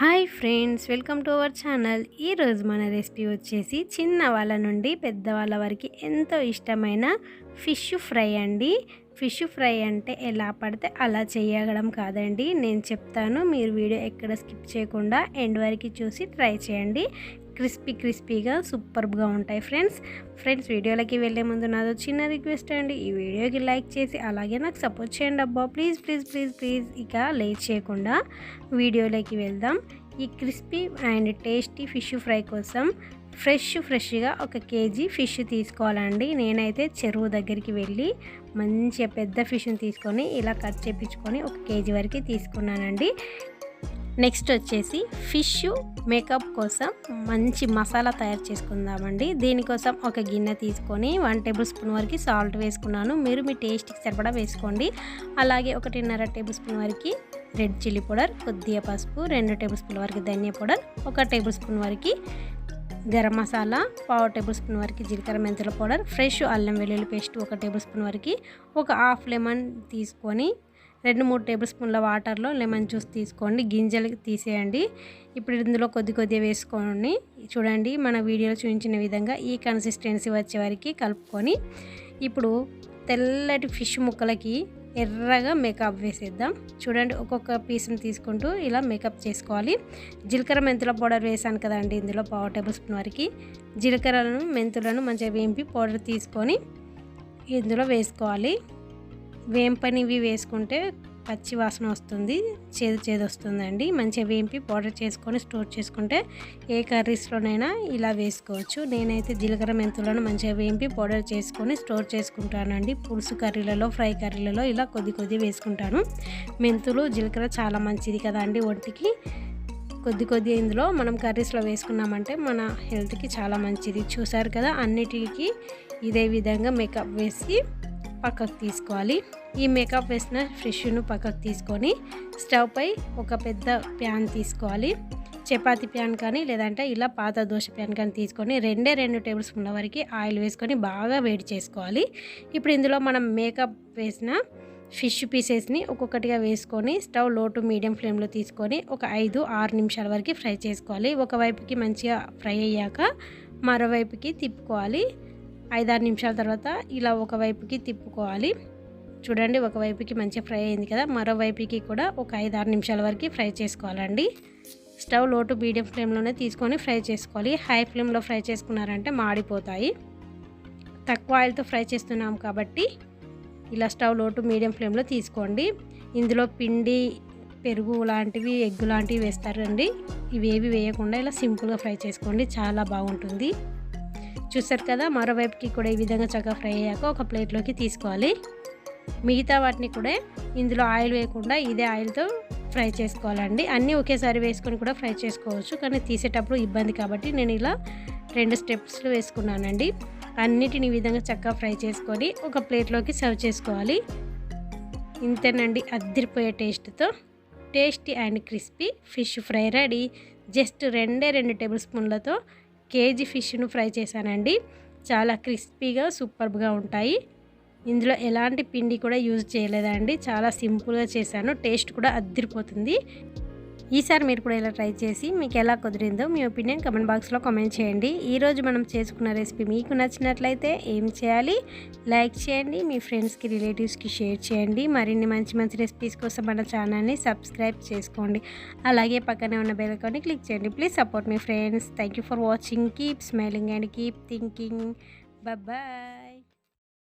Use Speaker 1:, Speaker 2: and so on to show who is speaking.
Speaker 1: Hi friends welcome to our channel. ఈరోజు మన recipe వచ్చేసి చిన్న వాళ్ళ నుండి పెద్దవాళ్ళ వరకు ఎంతో ఇష్టమైన ఫిష్ ఫ్రై అండి. ఫిష్ ఫ్రై అంటే ఎలా పడితే అలా చేయగడం కాదండి. నేను చెప్తాను మీరు వీడియో ఎక్కడ స్కిప్ చేయకుండా ఎండ్ వరకు చూసి ట్రై చేయండి. క్రిస్పీ క్రిస్పీగా సూపర్గా ఉంటాయి ఫ్రెండ్స్. ఫ్రెండ్స్ వీడియోలకి వెళ్ళే ముందు నాదో చిన్న రిక్వెస్ట్ అండి. ఈ వీడియోకి లైక్ చేసి అలాగే నాకు సపోర్ట్ చేయండి అబ్బా. ప్లీజ్ ప్లీజ్ ప్లీజ్ ప్లీజ్ ఇక లేట్ చేయకుండా వీడియోలోకి వెళ్దాం. ఈ crispy and tasty fish fry కోసం ఫ్రెష్ ఫ్రెష్గా ఒక కేజీ ఫిష్ తీసుకోవాలండి. నేనైతే చెరువు దగ్గరికి వెళ్ళి మంచిగా పెద్ద ఫిష్ని తీసుకొని ఇలా కట్ చేపించుకొని ఒక కేజీ వరకు తీసుకున్నానండి. నెక్స్ట్ వచ్చేసి ఫిష్ మేకప్ కోసం మంచి మసాలా తయారు చేసుకుందామండి. దీనికోసం ఒక గిన్నె తీసుకొని వన్ టేబుల్ స్పూన్ వరకు సాల్ట్ వేసుకున్నాను. మీరు మీ టేస్ట్కి సరిపడా వేసుకోండి. అలాగే ఒకటిన్నర టేబుల్ స్పూన్ వరకు రెడ్ చిల్లీ పౌడర్ కొద్దిగా పసుపు రెండు టేబుల్ స్పూన్ వరకు ధనియా పౌడర్ ఒక టేబుల్ స్పూన్ వరకు గరం మసాలా పావు టేబుల్ స్పూన్ వరకు జీలకర్ర మెంతుల పౌడర్ ఫ్రెష్ అల్లం వెల్లుల్లి పేస్ట్ ఒక టేబుల్ స్పూన్ వరకు ఒక హాఫ్ లెమన్ తీసుకొని రెండు మూడు టేబుల్ స్పూన్ల వాటర్లో లెమన్ జ్యూస్ తీసుకోండి. గింజలు తీసేయండి. ఇప్పుడు ఇందులో కొద్ది కొద్దిగా వేసుకోండి. చూడండి మన వీడియోలో చూపించిన విధంగా ఈ కన్సిస్టెన్సీ వచ్చే వరకు కలుపుకొని ఇప్పుడు తెల్లటి ఫిష్ ముక్కలకి ఎర్రగా మేకప్ వేసేద్దాం. చూడండి ఒక్కొక్క పీస్ని తీసుకుంటూ ఇలా మేకప్ చేసుకోవాలి. జీలకర్ర మెంతుల పౌడర్ వేసాను కదండి ఇందులో పావు టేబుల్ స్పూన్ వరకు. జీలకర్రలను మెంతులను మంచిగా వేంపి పౌడర్ తీసుకొని ఇందులో వేసుకోవాలి. వేంపనివి వేసుకుంటే పచ్చి వాసన వస్తుంది చేదు చేదు వస్తుందండి. మంచిగా వేంపి పౌడర్ చేసుకొని స్టోర్ చేసుకుంటే ఏ కర్రీస్లోనైనా ఇలా వేసుకోవచ్చు. నేనైతే జీలకర్ర మెంతులను మంచిగా వేంపి పౌడర్ చేసుకొని స్టోర్ చేసుకుంటానండి. పులుసు కర్రీలలో ఫ్రై కర్రీలలో ఇలా కొద్ది కొద్ది వేసుకుంటాను. మెంతులు జీలకర్ర చాలా మంచిది కదా అండి ఒంటికి. కొద్ది కొద్ది ఇందులో మనం కర్రీస్లో వేసుకున్నామంటే మన హెల్త్కి చాలా మంచిది. చూసారు కదా అన్నిటికీ ఇదే విధంగా మేకప్ వేసి పక్కకు తీసుకోవాలి. ఈ మేకప్ వేసిన ఫ్రెష్ను పక్కకు తీసుకొని స్టవ్ పై ఒక పెద్ద ప్యాన్ తీసుకోవాలి. చపాతి ప్యాన్ కానీ లేదంటే ఇలా పాత దోశ ప్యాన్ కానీ తీసుకొని రెండే రెండు టేబుల్ స్పూన్ల వరకు ఆయిల్ వేసుకొని బాగా వేడి చేసుకోవాలి. ఇప్పుడు ఇందులో మనం మేకప్ వేసిన ఫిష్ పీసెస్ని ఒక్కొక్కటిగా వేసుకొని స్టవ్లో టు మీడియం ఫ్లేమ్లో తీసుకొని ఒక ఐదు ఆరు నిమిషాల వరకు ఫ్రై చేసుకోవాలి. ఒకవైపుకి మంచిగా ఫ్రై అయ్యాక మరోవైపుకి తిప్పుకోవాలి. ఐదారు నిమిషాల తర్వాత ఇలా ఒకవైపుకి తిప్పుకోవాలి. చూడండి ఒకవైపుకి మంచిగా ఫ్రై అయింది కదా మరోవైపుకి కూడా ఒక ఐదారు నిమిషాల వరకు ఫ్రై చేసుకోవాలండి. స్టవ్ లోటు మీడియం ఫ్లేమ్లోనే తీసుకొని ఫ్రై చేసుకోవాలి. హై ఫ్లేమ్లో ఫ్రై చేసుకున్నారంటే మాడిపోతాయి. తక్కువ ఆయిల్తో ఫ్రై చేస్తున్నాం కాబట్టి ఇలా స్టవ్ లోటు మీడియం ఫ్లేమ్లో తీసుకోండి. ఇందులో పిండి పెరుగు లాంటివి ఎగ్గు లాంటివి వేస్తారండి. ఇవేవి వేయకుండా ఇలా సింపుల్గా ఫ్రై చేసుకోండి. చాలా బాగుంటుంది. చూసారు కదా మరోవైపుకి కూడా ఈ విధంగా చక్కగా ఫ్రై అయ్యాక ఒక ప్లేట్లోకి తీసుకోవాలి. మిగతా వాటిని కూడా ఇందులో ఆయిల్ వేయకుండా ఇదే ఆయిల్తో ఫ్రై చేసుకోవాలండి. అన్నీ ఒకేసారి వేసుకొని కూడా ఫ్రై చేసుకోవచ్చు. కానీ తీసేటప్పుడు ఇబ్బంది కాబట్టి నేను ఇలా రెండు స్టెప్స్లు వేసుకున్నానండి. అన్నిటిని ఈ విధంగా చక్కగా ఫ్రై చేసుకొని ఒక ప్లేట్లోకి సర్వ్ చేసుకోవాలి. ఇంతేనండి అద్దరిపోయే టేస్ట్తో. Tasty and crispy fish fry ready. Just రెండే రెండు టేబుల్ స్పూన్లతో కేజీ ఫిష్ను ఫ్రై చేశానండి. చాలా క్రిస్పీగా సూపర్గా ఉంటాయి. ఇందులో ఎలాంటి పిండి కూడా యూజ్ చేయలేదండి. చాలా సింపుల్గా చేశాను. టేస్ట్ కూడా అద్దరిపోతుంది. ఈసారి మీరు కూడా ఇలా ట్రై చేసి మీకు ఎలా కుదిరిందో మీ ఒపీనియన్ కమెంట్ బాక్స్లో కామెంట్ చేయండి. ఈరోజు మనం చేసుకున్న రెసిపీ మీకు నచ్చినట్లయితే ఏం చేయాలి? లైక్ చేయండి మీ ఫ్రెండ్స్కి రిలేటివ్స్కి షేర్ చేయండి. మరిన్ని మంచి మంచి రెసిపీస్ కోసం మన ఛానల్ని సబ్స్క్రైబ్ చేసుకోండి. అలాగే పక్కనే ఉన్న బెల్కాన్ని క్లిక్ చేయండి. Please support me friends thank for watching keep smiling and keep thinking bye